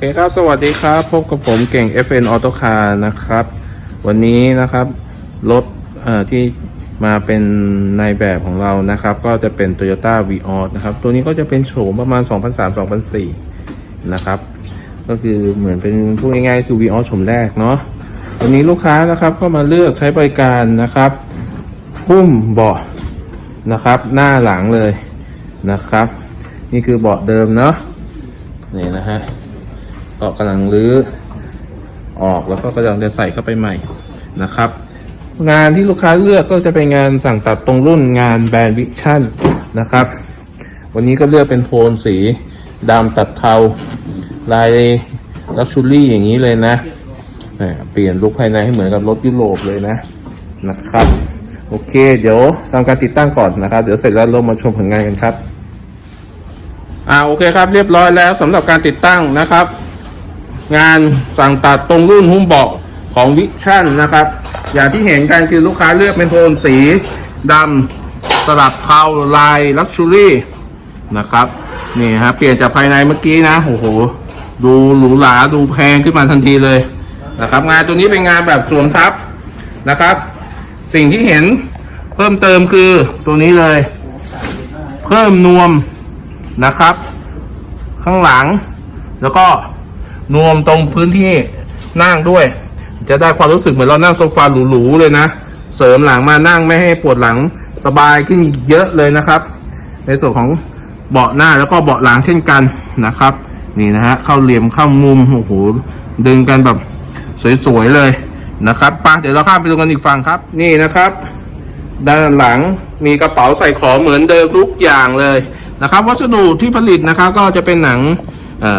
เคครับ สวัสดีครับ พบกับผมเก่ง FN Auto Car นะครับ วันนี้นะครับ รถที่มาเป็นในแบบของเรานะครับ ก็จะเป็น Toyota v ีออนะครับ ตัวนี้ก็จะเป็นโฉมประมาณ 2003-2004 นะครับ ก็คือเหมือนเป็นพูดง่ายๆคือ v ีออโฉมแรกเนาะวันนี้ลูกค้านะครับก็มาเลือกใช้บริการนะครับหุ้มเบาะนะครับ หน้าหลังเลยนะครับ นี่คือเบาะเดิมเนาะนี่นะฮะ ก็กำลังรื้อออกแล้วก็กำลังจะใส่เข้าไปใหม่นะครับ งานที่ลูกค้าเลือกก็จะเป็นงานสั่งตัดตรงรุ่นงานแบรนด์วิชั่นนะครับ วันนี้ก็เลือกเป็นโทนสีดำตัดเทาลายลักชูรี่อย่างนี้เลยนะ เปลี่ยนลุคภายในให้เหมือนกับรถยุโรปเลยนะนะครับ โอเค เดี๋ยวทำการติดตั้งก่อนนะครับ เดี๋ยวเสร็จแล้วเรามาชมผลงานกันครับอ่าโอเคครับเรียบร้อยแล้วสำหรับการติดตั้งนะครับ งานสั่งตัดตรงรุ่นหุ้มเบาะของวิชั่นนะครับ อย่างที่เห็นกันคือลูกค้าเลือกเป็นโทนสีดำสลับเทาลายลักชูรี่นะครับนี่ฮะเปลี่ยนจากภายในเมื่อกี้นะโอ้โห ดูหรูหราดูแพงขึ้นมาทันทีเลยนะครับ งานตัวนี้เป็นงานแบบสวมทับนะครับ สิ่งที่เห็นเพิ่มเติมคือตัวนี้เลย เพิ่มนวมนะครับ ข้างหลังแล้วก็ นวมตรงพื้นที่นั่งด้วย จะได้ความรู้สึกเหมือนเรานั่งโซฟาหรูๆเลยนะ เสริมหลังมานั่งไม่ให้ปวดหลังสบายขึ้นเยอะเลยนะครับ ในส่วนของเบาะหน้าแล้วก็เบาะหลังเช่นกันนะครับ นี่นะฮะเข้าเหลี่ยมเข้ามุมโอ้โหดึงกันแบบสวยๆเลยนะครับปะเดี๋ยวเราข้ามไปดูกันอีกฝั่งครับ นี่นะครับ ด้านหลังมีกระเป๋าใส่ของเหมือนเดิมทุกอย่างเลยนะครับ วัสดุที่ผลิตนะครับ ก็จะเป็นหนัง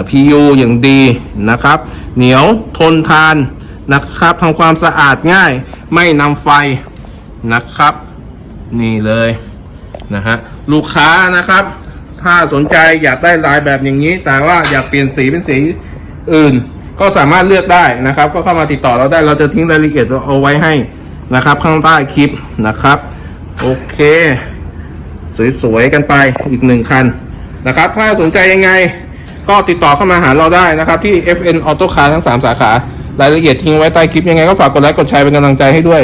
PU อย่างดีนะครับ เหนียวทนทานนะครับทำความสะอาดง่ายไม่นำไฟนะครับ นี่เลยนะฮะลูกค้านะครับ ถ้าสนใจอยากได้ลายแบบอย่างนี้ แต่ว่าอยากเปลี่ยนสีเป็นสีอื่น ก็สามารถเลือกได้นะครับ ก็เข้ามาติดต่อเราได้เราจะทิ้งรายละเอียดเอาไว้ให้นะครับ ข้างใต้คลิปนะครับ โอเค สวยๆกันไปอีกหนึ่งคันนะครับ ถ้าสนใจยังไง ก็ติดต่อเข้ามาหาเราได้นะครับ ที่ FN Auto Car ทั้ง 3 สาขารายละเอียดทิ้งไว้ใต้คลิปยังไงก็ฝากกดไลค์กดแชร์เป็นกำลังใจให้ด้วย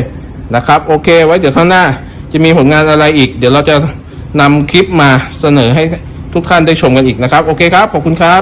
นะครับ โอเค ไว้เดี๋ยวข้างหน้าจะมีผลงานอะไรอีก เดี๋ยวเราจะนำคลิปมาเสนอให้ทุกท่านได้ชมกันอีกนะครับ โอเคครับ ขอบคุณครับ